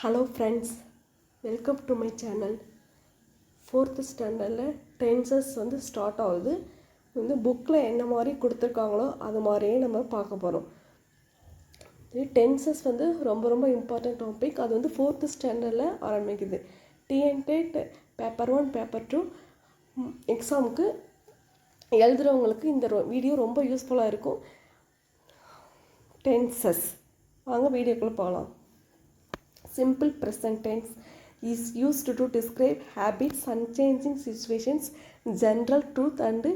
Hello friends welcome to my channel fourth ஸ்டாண்டர்டில் tenses வந்து start ஆகுது. வந்து புக்கில் என்ன மாதிரி கொடுத்துருக்காங்களோ அது மாதிரியே நம்ம பார்க்க போகிறோம் இது டென்சஸ் வந்து ரொம்ப ரொம்ப இம்பார்ட்டன்ட் டாபிக் அது வந்து ஃபோர்த்து ஸ்டாண்டர்டில் ஆரம்பிக்குது. TNTET paper one paper two எக்ஸாமுக்கு எழுதுகிறவங்களுக்கு இந்த வீடியோ ரொம்ப யூஸ்ஃபுல்லாக இருக்கும். டென்சஸ் வாங்க வீடியோக்குள்ளே போகலாம். Simple present tense is used to describe habits unchanging situations general truth and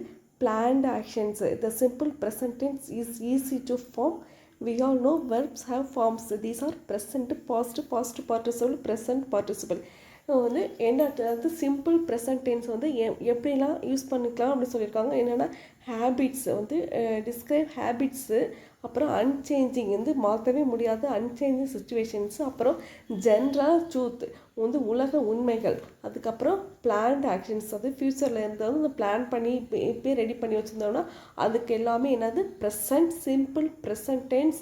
planned actions the simple present tense is easy to form we all know verbs have forms these are present past past participle present participle வந்து என்ன அது simple present tense வந்து எ எப்படிலாம் use பண்ணிக்கலாம் அப்படின்னு சொல்லியிருக்காங்க என்னென்னா habits வந்து டிஸ்கிரைப் ஹேபிட்ஸு அப்புறம் அன்சேஞ்சிங் வந்து மாற்றவே முடியாத. அன்சேஞ்சிங் சுச்சுவேஷன்ஸு அப்புறம் ஜென்ரல் ட்ரூத் வந்து உலக உண்மைகள். அதுக்கப்புறம் பிளான்ட் ஆக்ஷன்ஸ் அது ஃப்யூச்சரில் இருந்தாலும் இந்த பிளான் பண்ணி இப்போ இப்போயே ரெடி பண்ணி வச்சுருந்தோம்னா அதுக்கு எல்லாமே என்னது? Present simple present tense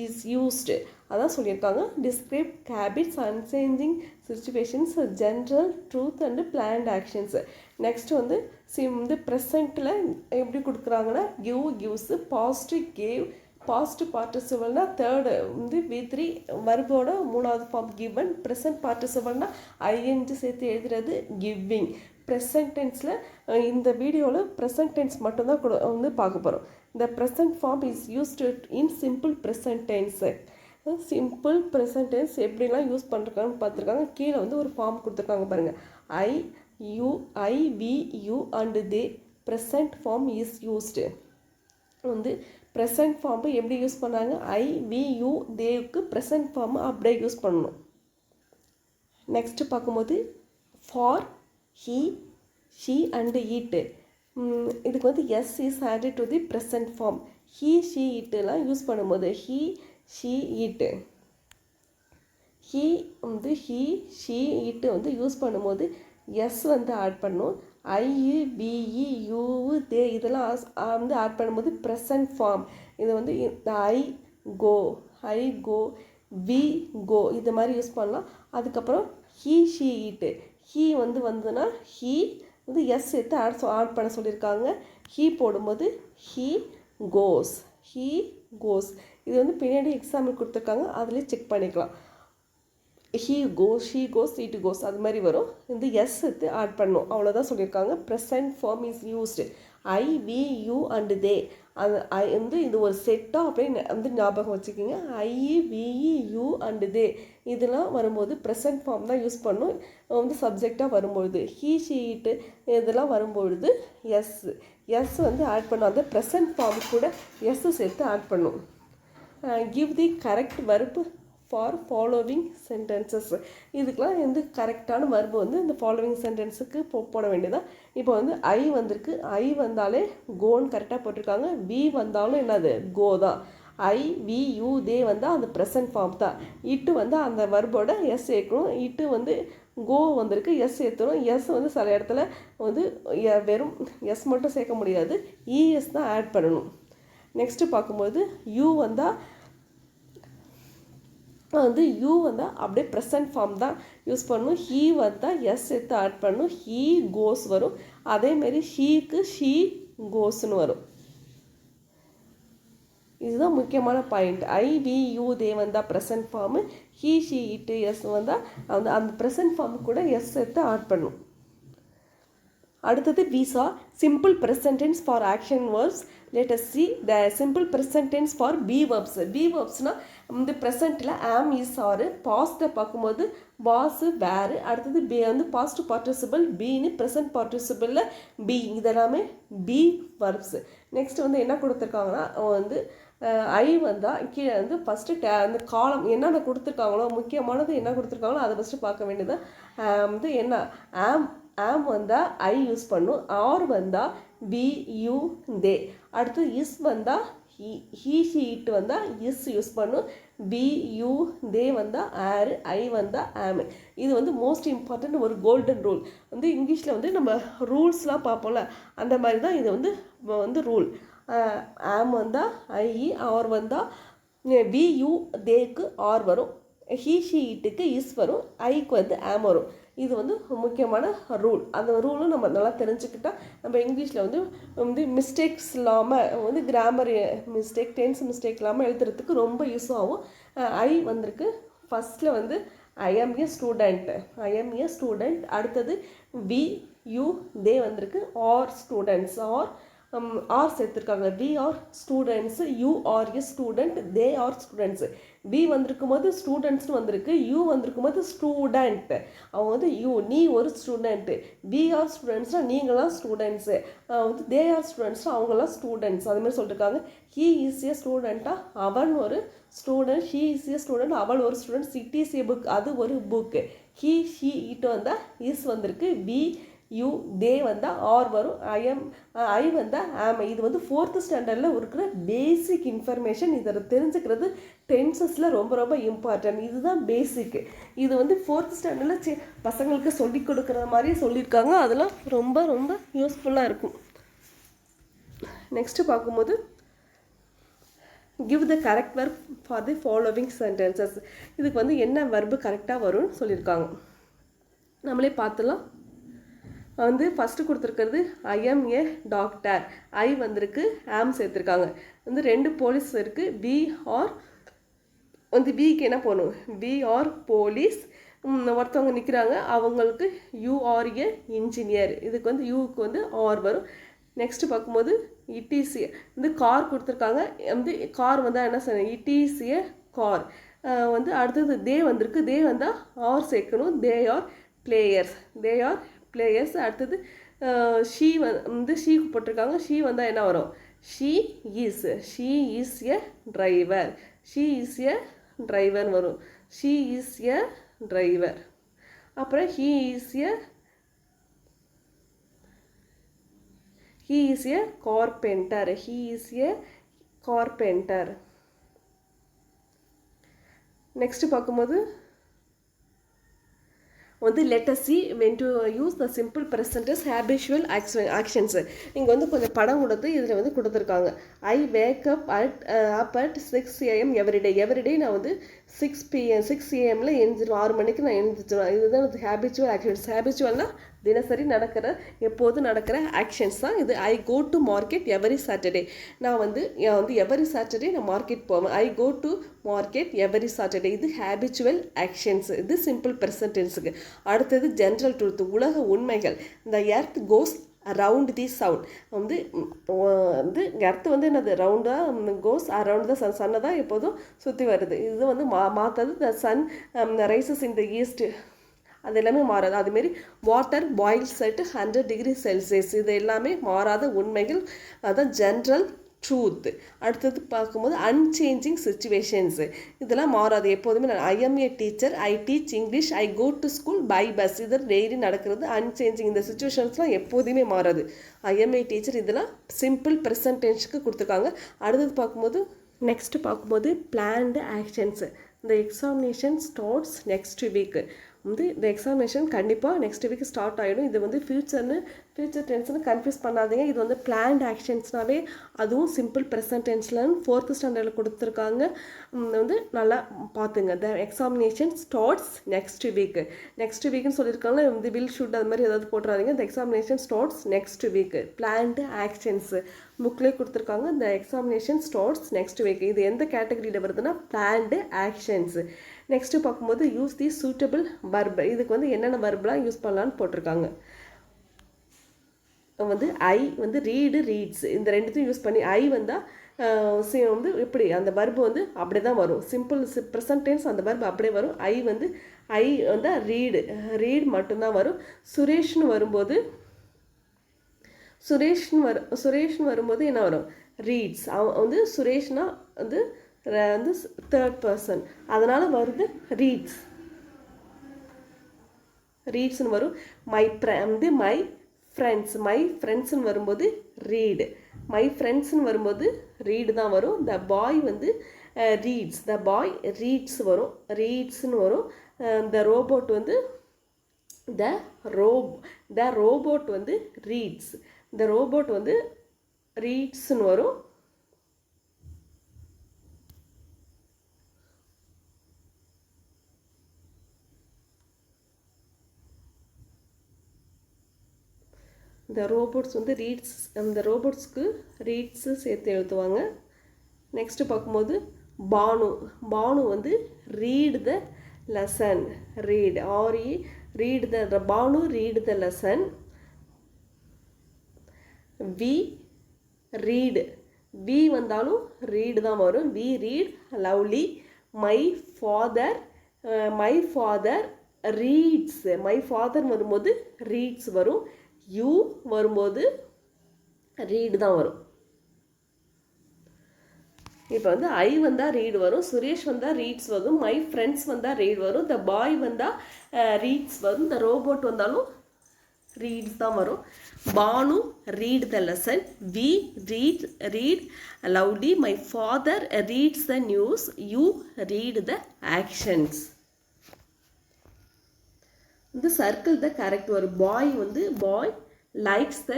is used அதான் சொல்லியிருக்காங்க. Describe habits unchanging situations general truth and planned actions next வந்து சிம் வந்து ப்ரெசண்ட்டில் எப்படி கொடுக்குறாங்கன்னா give gives positive gave past பார்ட்டிசிபிள்னா third வந்து வி த்ரீ வருபோட மூணாவது ஃபார்ம் கிவன் ப்ரெசன்ட் பார்ட்டிசிபிள்னா ஐஎன்ஜி சேர்த்து எழுதுறது கிவிங் ப்ரெசன்ட் டென்ஸில் இந்த வீடியோவில் ப்ரெசன்ட் டென்ஸ் மட்டும்தான் கொடு வந்து பார்க்க போகிறோம் இந்த present form is used in simple present tense simple present tense எப்படிலாம் யூஸ் பண்ணுறாங்கன்னு பார்த்துருக்காங்க. கீழே வந்து ஒரு ஃபார்ம் கொடுத்துருக்காங்க பாருங்கள் I you I we you and they. Present form is used. வந்து ப்ரெசன்ட் ஃபார்மு எப்படி யூஸ் பண்ணாங்க? ஐ வி யூ தேவுக்கு ப்ரெசன்ட் ஃபார்மு அப்படியே யூஸ் பண்ணணும். நெக்ஸ்ட்டு பார்க்கும்போது for he she and it இதுக்கு வந்து S is added to the present form. He she ஈட்டுலாம் use பண்ணும்போது ஹீ ஷீ ஈட்டு ஹீ வந்து ஹீ ஷீ ஈட்டு வந்து யூஸ் பண்ணும்போது எஸ் வந்து ஆட் பண்ணும். ஐயு பிஇ யூ தே இதெல்லாம் வந்து ஆட் பண்ணும்போது ப்ரெசன்ட் ஃபார்ம் இது வந்து ஐ கோ ஐ கோ வி கோ இது மாதிரி யூஸ் பண்ணலாம். அதுக்கப்புறம் ஹீ ஷீ ஈட்டு ஹீ வந்து வந்ததுன்னா ஹீ வந்து எஸ் சேர்த்து ஆட் ஆட் பண்ண சொல்லியிருக்காங்க. ஹீ போடும்போது ஹீ கோஸ் ஹீ கோஸ் இது வந்து பின்னாடி எக்ஸாம்பிள் கொடுத்துருக்காங்க. அதுலேயே செக் பண்ணிக்கலாம். He goes she goes it goes அது மாதிரி வரும். இந்த எஸ் எடுத்து ஆட் பண்ணும். அவ்வளோதான் சொல்லியிருக்காங்க. Present form is used I we you and they அது ஐ வந்து இது ஒரு செட்டாக அப்படியே வந்து ஞாபகம் வச்சுக்கிங்க. I we you and they இதெல்லாம் வரும்போது ப்ரெசன்ட் ஃபார்ம் தான் யூஸ் பண்ணும். வந்து சப்ஜெக்டாக வரும்பொழுது. ஹீ ஷீட்டு இதெல்லாம் வரும்பொழுது எஸ் எஸ் வந்து ஆட் பண்ணும். அந்த ப்ரெசன்ட் ஃபார்ம் கூட எஸ் சேர்த்து ஆட் பண்ணும். Give the correct verb for following sentences இதுக்கெலாம் வந்து கரெக்டான வர்பு வந்து இந்த ஃபாலோவிங் சென்டென்ஸுக்கு போ போட வேண்டியதான் இப்போ வந்து ஐ வந்திருக்கு. ஐ வந்தாலே கோன்னு கரெக்டாக போட்டிருக்காங்க. வி வந்தாலும் என்னது? கோ தான். ஐ வி யூ தே வந்தால் அந்த ப்ரெசன்ட் ஃபார்ம் தான். இட்டு வந்து அந்த வர்போட எஸ் சேர்க்கணும். இட்டு வந்து கோ வந்திருக்கு. எஸ் சேர்த்துணும் எஸ் வந்து சில இடத்துல வந்து வெறும் எஸ் மட்டும் சேர்க்க முடியாது. E, இஎஸ் தான் ஆட் பண்ணணும். நெக்ஸ்ட்டு பார்க்கும்போது யூ வந்தால் வந்து யூ வந்தால் அப்படியே ப்ரெசன்ட் ஃபார்ம் தான் யூஸ் பண்ணணும் ஹீ வந்தால் எஸ் எடுத்து ஆட் பண்ணணும் ஹீ கோஸ் வரும். அதேமாரி ஷீக்கு ஷீ கோஸ்னு வரும். இதுதான் முக்கியமான point I we you they வந்தால் present form he she it S வந்தால் அந்த அந்த ப்ரெசன்ட் ஃபார்ம் கூட எஸ் எடுத்து ஆட் பண்ணும். அடுத்தது visa simple present tense for action verbs latest see the simple present tense for be verbs be வேர்ப்ஸ்னால் இந்த ப்ரெசண்ட்டில் ஆம் இஸ் ஆறு பாஸ்ட்டை பார்க்கும்போது வாஸு வேறு அடுத்தது பி வந்து பாஸ்ட் பார்ட்டிசிபிள் பின்னு ப்ரெசன்ட் பார்ட்டிசிபிளில் பி இதெல்லாமே பி வர்ப்ஸு நெக்ஸ்ட் வந்து என்ன கொடுத்துருக்காங்கன்னா வந்து ஐ வந்தால் கீழே வந்து ஃபஸ்ட்டு டே அந்த காலம் என்னென்ன கொடுத்துருக்காங்களோ முக்கியமானது என்ன கொடுத்துருக்காங்களோ அதை ஃபஸ்ட்டு பார்க்க வேண்டியது வந்து என்ன ஆம் ஆம் வந்தால் ஐ யூஸ் பண்ணும். ஆர் வந்தால் வி யூ தே அடுத்து இஸ் வந்தால் ஹீ ஹீ இட் வந்தால் இஸ் யூஸ் பண்ணும். பி யூ தே வந்தால் ஆர் ஐ வந்தால் ஆம் இது வந்து மோஸ்ட் இம்பார்ட்டன்ட் ஒரு கோல்டன் ரூல் வந்து இங்கிலீஷில் வந்து நம்ம ரூல்ஸ்லாம் பார்ப்போம்ல அந்த மாதிரி தான் இது வந்து வந்து ரூல் ஆம் வந்தால் ஐ ஆர் வந்தால் வி யூ தேக்கு ஆர் வரும். ஹீ ஷீ இட்டுக்கு இஸ் வரும். ஐக்கு வந்து ஆம் வரும். இது வந்து முக்கியமான ரூல் அந்த ரூலும் நம்ம நல்லா தெரிஞ்சுக்கிட்டால் நம்ம இங்கிலீஷில் வந்து வந்து மிஸ்டேக்ஸ் இல்லாமல் வந்து கிராமர் மிஸ்டேக் டென்ஸ் மிஸ்டேக் இல்லாமல் எழுதுறதுக்கு ரொம்ப யூஸ் ஆகும் ஐ வந்திருக்கு. ஃபஸ்ட்டில் வந்து I am a student I am a student அடுத்தது வி யூ தே வந்திருக்கு. ஆர் ஸ்டூடெண்ட்ஸ் ஆர் ஆர் சேர்த்துருக்காங்க. We are students you are a student they are students we வந்திருக்கும் போது ஸ்டூடெண்ட்ஸ்னு வந்திருக்கு. யூ வந்திருக்கும் போது ஸ்டூடெண்ட் அவங்க வந்து யூ நீ ஒரு ஸ்டூடெண்ட்டு வி ஆர் ஸ்டூடெண்ட்ஸ்னால் நீங்களாம் ஸ்டூடெண்ட்ஸு வந்து தே ஆர் ஸ்டூடெண்ட்ஸ்னால் அவங்களாம் ஸ்டூடெண்ட்ஸ் அதுமாதிரி சொல்லியிருக்காங்க ஹீ இஸ் ஏ ஸ்டூடெண்ட்டாக அவன் ஒரு student he is a student அவள் ஒரு student it is a book அது ஒரு புக்கு ஹீ ஷீ இட்டு வந்தால் இஸ் வந்திருக்கு. வி யூ தே வந்தால் ஆர் வரும் ஐஎம் ஐ வந்தால் ஆம். இது வந்து ஃபோர்த்து ஸ்டாண்டர்டில் இருக்கிற பேசிக் இன்ஃபர்மேஷன் இதை தெரிஞ்சுக்கிறது டென்சஸில் ரொம்ப ரொம்ப இம்பார்ட்டன்ட் இதுதான் பேசிக்கு இது வந்து ஃபோர்த் ஸ்டாண்டர்டில் சி பசங்களுக்கு சொல்லி கொடுக்குற மாதிரி சொல்லியிருக்காங்க. அதெல்லாம் ரொம்ப ரொம்ப யூஸ்ஃபுல்லாக இருக்கும். நெக்ஸ்ட்டு பார்க்கும்போது give the correct verb for the following sentences இதுக்கு வந்து என்ன வர்பு கரெக்டாக வரும்னு சொல்லியிருக்காங்க. நம்மளே பார்த்துலாம் வந்து ஃபஸ்ட்டு கொடுத்துருக்கிறது ஐஎம் ஏ டாக்டர் ஐ வந்திருக்கு ஆம் சேர்த்துருக்காங்க. வந்து ரெண்டு போலீஸ் இருக்குது பி ஆர் வந்து பிக்கு என்ன போகணும்? பி ஆர் போலீஸ் ஒருத்தவங்க நிற்கிறாங்க அவங்களுக்கு யூஆர் ஏ இன்ஜினியர் இதுக்கு வந்து யூக்கு வந்து ஆர் வரும். நெக்ஸ்ட்டு பார்க்கும்போது e இடிசி வந்து கார் கொடுத்துருக்காங்க. வந்து கார் வந்தால் என்ன செய்யணும் இடிசிய கார் வந்து அடுத்தது தே வந்திருக்கு. தே வந்தால் ஆர் சேர்க்கணும். They are players they are players அடுத்தது ஷீ வந்து ஷீக்கு போட்டிருக்காங்க. ஷீ வந்தால் என்ன வரும்? She is she is a driver she is a driver வரும். ஷீ இஸ் எ டிரைவர் அப்புறம் he is a he is a carpenter he is a carpenter next பார்க்கும்போது வந்து let's see when to use the simple present tense habitual action actions இங்கே வந்து கொஞ்சம் படம் கொடுத்து இதில் வந்து கொடுத்துருக்காங்க. I wake up at up at six AM every day every day நான் வந்து சிக்ஸ் பிஎம் சிக்ஸ் ஏஎம்மில் எழுந்திருவேன் ஆறு மணிக்கு நான் எழுந்திரிச்சிருவேன். இதுதான் ஹேபிச்சுவல் ஆக்ஷன்ஸ் ஹேபிச்சுவல்னால் தினசரி நடக்கிற எப்போது நடக்கிற ஆக்ஷன்ஸ் தான் இது. I go to market every Saturday நான் வந்து வந்து எவரி சாட்டர்டே நான் மார்க்கெட் போவேன். I go to market every Saturday இது ஹேபிச்சுவல் ஆக்ஷன்ஸ் இது சிம்பிள் ப்ரெசன்டென்ஸுக்கு அடுத்தது ஜென்ரல் ட்ரூத் உலக உண்மைகள். இந்த earth goes around the sound வந்து வந்து எர்த்து வந்து என்னது? ரவுண்டாக கோஸ் அரவுண்ட் த சன் சன்னை தான் எப்போதும் சுற்றி வருது. இது வந்து மா மாற்றது the sun rises in the east அது எல்லாமே மாறாது. அதுமாரி water boil set hundred degree Celsius இது எல்லாமே மாறாத உண்மைகள். அதான் ஜென்ரல் ட்ரூத் அடுத்தது பார்க்கும்போது அன்சேஞ்சிங் சுச்சுவேஷன்ஸு இதெல்லாம் மாறாது. எப்போதுமே நான் I'm a teacher I teach English I go to school by bus இது டெய்லி நடக்கிறது. அன்சேஞ்சிங் இந்த சுச்சுவேஷன்ஸ்லாம் எப்போதுமே மாறாது. ஐஎம்ஏ ஏ டீச்சர் இதெல்லாம் சிம்பிள் ப்ரெசன்டேஷனுக்கு கொடுத்துருக்காங்க. அடுத்தது பார்க்கும்போது நெக்ஸ்ட்டு பார்க்கும்போது பிளான்டு ஆக்ஷன்ஸு இந்த எக்ஸாமினேஷன் ஸ்டார்ட்ஸ் நெக்ஸ்ட் வீக்கு வந்து இந்த எக்ஸாமினேஷன் கண்டிப்பாக நெக்ஸ்ட் வீக் ஸ்டார்ட் ஆகிடும் இது வந்து ஃப்யூச்சர்னு ஃப்யூச்சர் டென்ஸ்னு கன்ஃபியூஸ் பண்ணாதீங்க. இது வந்து பிளான்ட் ஆக்ஷன்ஸ்னாவே அதுவும் சிம்பிள் ப்ரெசன்ட் டென்ஸ்லன்னு ஃபோர்த்து ஸ்டாண்டர்டில் கொடுத்துருக்காங்க. வந்து நல்லா பார்த்துங்க the examination starts next week next வீக்னு சொல்லியிருக்காங்க வந்து வில் ஷூட் அது மாதிரி ஏதாவது போட்டுறாதீங்க. இந்த examination starts next week planned actions புக்லேயே கொடுத்துருக்காங்க. இந்த எக்ஸாமினேஷன் ஸ்டார்ட்ஸ் நெக்ஸ்ட் வீக் இது எந்த கேட்டகரியில் வருதுன்னா பிளான்டு ஆக்ஷன்ஸு நெக்ஸ்ட்டு பார்க்கும்போது யூஸ் தி சூட்டபிள் வர்ப் இதுக்கு வந்து என்னென்ன வர்ப்லாம் யூஸ் பண்ணலான்னு போட்டிருக்காங்க. வந்து ஐ வந்து ரீடு ரீட்ஸ் இந்த ரெண்டுத்தையும் யூஸ் பண்ணி ஐ வந்தால் வந்து எப்படி அந்த பர்பு வந்து அப்படியே தான் வரும். சிம்பிள் ப்ரெசன்ட் டென்ஸ் அந்த பர்பு அப்படியே வரும். ஐ வந்து ஐ வந்து ரீடு ரீட் மட்டும்தான் வரும். சுரேஷ்னு வரும்போது சுரேஷ்னு வரு சுரேஷ்னு வரும்போது என்ன வரும்? ரீட்ஸ் அவன் வந்து சுரேஷ்னா வந்து வந்து தேர்ட் பர்சன் அதனால் வருது ரீட்ஸ் ரீட்ஸ்னு வரும். மை வந்து மை ஃப்ரெண்ட்ஸ் மை ஃப்ரெண்ட்ஸ்னு வரும்போது ரீடு மை ஃப்ரெண்ட்ஸ்னு வரும்போது ரீடு தான் வரும். த பாய் வந்து ரீட்ஸ் த பாய் ரீட்ஸ் வரும். ரீட்ஸ்னு வரும். த ரோபோட் வந்து த ரோப் த ரோபோட் வந்து ரீட்ஸ் த ரோபோட் வந்து ரீட்ஸ்னு வரும். இந்த ரோபோட்ஸ் வந்து ரீட்ஸ் அந்த ரோபோட்ஸ்க்கு ரீட்ஸு சேர்த்து எழுதுவாங்க. நெக்ஸ்ட்டு பார்க்கும்போது பானு. பானு வந்து read the lesson read aari read the Banu read the lesson we read we வந்தாலும் ரீடு தான் வரும். We read lovely my father my father reads my father வரும்போது ரீட்ஸ் வரும். யூ வரும்போது ரீடு தான் வரும். இப்போ வந்து ஐ வந்தால் ரீட் வரும் சுரேஷ் வந்தால் ரீட்ஸ் வரும் மை ஃப்ரெண்ட்ஸ் வந்தால் ரீட் வரும் த பாய் வந்தால் ரீட்ஸ் வரும் த ரோபோட் வந்தாலும் ரீட்ஸ் தான் வரும். Banu read the lesson we read read lovely my father reads the news you read the actions இந்த சர்க்கிள் த கரெக்ட் வரும் பாய் வந்து பாய் லைக்ஸ் த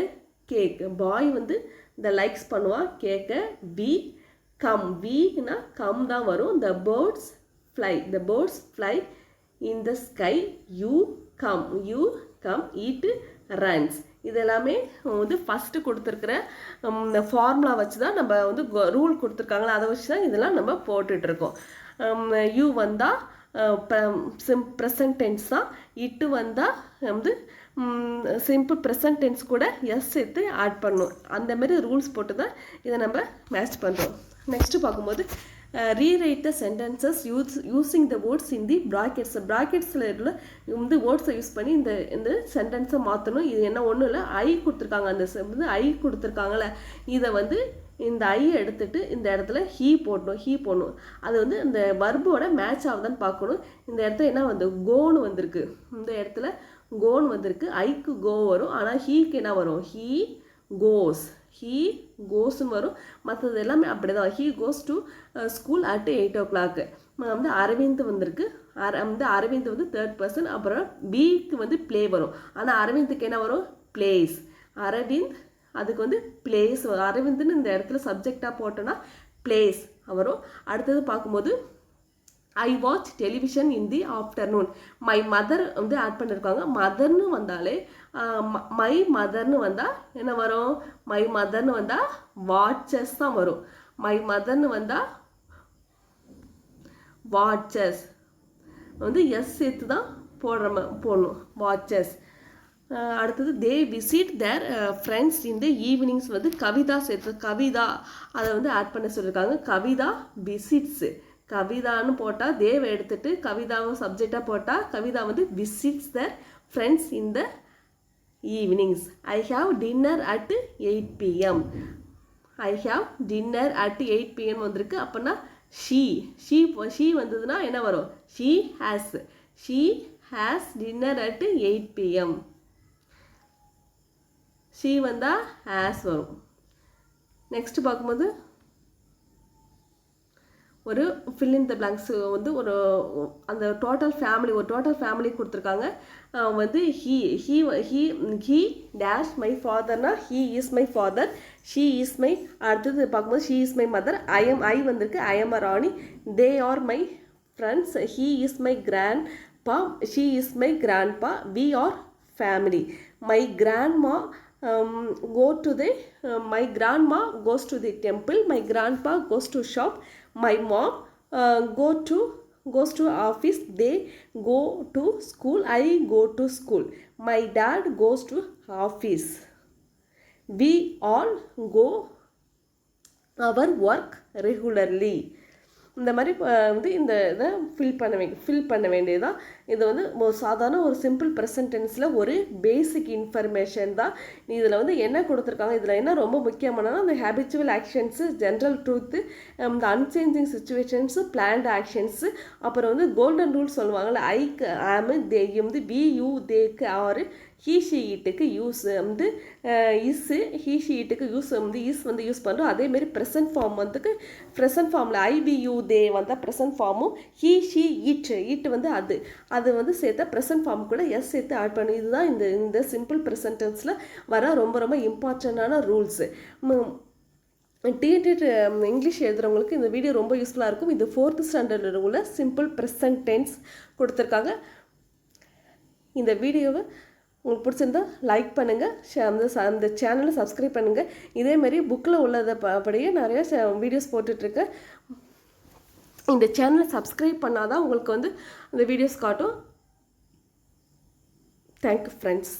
கேக் பாய் வந்து இந்த லைக்ஸ் பண்ணுவான் கேக்கை பி கம் வீனா கம் தான் வரும். The birds fly the birds fly in the sky you come you come it runs இது எல்லாமே வந்து ஃபஸ்ட்டு கொடுத்துருக்குற இந்த ஃபார்முலா வச்சு தான் நம்ம வந்து ரூல் கொடுத்துருக்காங்களா? அதை வச்சு தான் இதெல்லாம் நம்ம போட்டுட்ருக்கோம் யூ வந்தால் சிம் ப்ரெசன்ட் டென்ஸ் தான் இட்டு வந்தால் வந்து சிம்பிள் ப்ரெசன்ட் டென்ஸ் கூட எஸ் சேர்த்து ஆட் பண்ணும். அந்த மாதிரி ரூல்ஸ் போட்டு தான் இதை நம்ம மேட்ச் பண்ணுறோம் நெக்ஸ்ட்டு பார்க்கும்போது rewrite the sentences use using the words in the brackets ப்ராக்கெட்ஸில் உள்ள வந்து வேர்ட்ஸை யூஸ் பண்ணி இந்த இந்த சென்டென்ஸை மாற்றணும் இது என்ன ஒன்றும் இல்லை ஐ கொடுத்துருக்காங்க. அந்த வந்து ஐ கொடுத்துருக்காங்களே இதை வந்து இந்த ஐ எடுத்துட்டு இந்த இடத்துல ஹீ போடணும் ஹீ போடணும். அது வந்து இந்த வர்போட மேட்ச் ஆகுதான்னு பார்க்கணும். இந்த இடத்துல என்ன வந்து கோன்னு வந்திருக்கு. இந்த இடத்துல கோன் வந்திருக்கு. ஐக்கு கோ வரும். ஆனால் ஹீக்கு என்ன வரும்? ஹீ கோஸ் ஹீ கோஸ்ன்னு வரும். மற்றது எல்லாமே அப்படி தான் he goes to school at eight o'clock வந்து அரவிந்த் வந்திருக்கு. அர வந்து அரவிந்த் வந்து தேர்ட் பர்சன் அப்புறம் பிக்கு வந்து ப்ளே வரும். ஆனால் அரவிந்துக்கு என்ன வரும்? பிளேஸ் அரவிந்த் அதுக்கு வந்து பிளேஸ் அரவிந்த்னு இந்த இடத்துல சப்ஜெக்டாக போட்டோன்னா பிளேஸ் வரும். அடுத்தது பார்க்கும்போது I watch television in the afternoon my mother வந்து ஆட் பண்ணியிருக்காங்க மதர்னு வந்தாலே மை மதர்னு வந்தால் என்ன வரும்? மை மதர்னு வந்தால் வாட்சஸ் தான் வரும். மை மதர்னு வந்தால் வாட்சஸ் வந்து எஸ் சேர்த்து தான் போடுற போடணும். வாட்சஸ் அடுத்தது தே விசிட் தேர் ஃப்ரெண்ட்ஸ் இந்த ஈவினிங்ஸ் வந்து கவிதா சேர்த்து கவிதா அதை வந்து ஆட் பண்ண சொல்லியிருக்காங்க கவிதா விசிட்ஸு கவிதான்னு போட்டால் தேவ் எடுத்துட்டு கவிதாவை சப்ஜெக்டாக போட்டால் கவிதா வந்து visits their friends in the evenings I have dinner at eight PM I have dinner at eight PM வந்திருக்கு. அப்படின்னா ஷீ ஷீ ஷீ வந்ததுன்னா என்ன வரும்? She has she has dinner at eight PM she வந்தால் ஆஸ் வரும். Next பார்க்கும்போது ஒரு fill in the blanks வந்து ஒரு அந்த டோட்டல் ஃபேமிலி ஒரு டோட்டல் ஃபேமிலி கொடுத்துருக்காங்க. வந்து he he he he dash my ஃபாதர்னா he is my father she is my அடுத்தது பார்க்கும்போது she is my mother I am I வந்திருக்கு I am a Rani they are my friends he is my grandpa she is my grandpa we are family my grandma um, go to the uh, my grandma goes to the temple my grandpa goes to shop my mom uh, go to goes to office they go to school i go to school. My dad goes to office. We all go our work regularly இந்த மாதிரி வந்து இந்த இதை fill பண்ண வே fill பண்ண வேண்டியதுதான். இது வந்து ஒரு சாதாரண ஒரு சிம்பிள் ப்ரெசன்டென்ஸில் ஒரு பேசிக் இன்ஃபர்மேஷன் தான். இதில் வந்து என்ன கொடுத்துருக்காங்க இதில் என்ன ரொம்ப முக்கியமானனா அந்த ஹேபிச்சுவல் ஆக்ஷன்ஸு ஜென்ரல் ட்ரூத்து இந்த அன்சேஞ்சிங் சுச்சுவேஷன்ஸு பிளான்ட் ஆக்ஷன்ஸு அப்புறம் வந்து கோல்டன் ரூல் சொல்லுவாங்கள்ல ஐக்கு ஆமு தே வந்து வி யூ தேக்கு ஆறு ஹீஷீட்டுக்கு யூஸ் வந்து இஸ்ஸு ஹீஷீட்டுக்கு யூஸ் வந்து இஸ் வந்து யூஸ் பண்ணுறோம் அதேமாரி ப்ரெசன்ட் ஃபார்ம் வந்துக்கு ப்ரெசன்ட் ஃபார்மில் ஐபியூ தே வந்தால் ப்ரெசன்ட் ஃபார்மும் ஹீ ஷீ ஈட் ஈட் வந்து அது. அது வந்து சேர்த்தா ப்ரெசன்ட் ஃபார்ம் கூட எஸ் சேர்த்து ஆட் பண்ணி இதுதான் இந்த இந்த சிம்பிள் ப்ரெசன்டென்ஸில் வர ரொம்ப ரொம்ப இம்பார்ட்டண்ட்டான ரூல்ஸு டிஎன்டெட் இங்கிலீஷ் எழுதுகிறவங்களுக்கு இந்த வீடியோ ரொம்ப யூஸ்ஃபுல்லாக இருக்கும். இது ஃபோர்த்து ஸ்டாண்டர்டில் உள்ள சிம்பிள் ப்ரெசன்ட் டென்ஸ் கொடுத்துருக்காங்க. இந்த வீடியோவை உங்களுக்கு பிடிச்சிருந்தா லைக் பண்ணுங்கள் அந்த ச- அந்த சேனலை சப்ஸ்கிரைப் பண்ணுங்கள் இதேமாரி புக்கில் உள்ளதை ப- அப்படியே நிறைய வீடியோஸ் போட்டுட்ருக்கேன் இந்த சேனலை சப்ஸ்கிரைப் பண்ணாதான் உங்களுக்கு வந்து அந்த வீடியோஸ் காட்டும். Thank you friends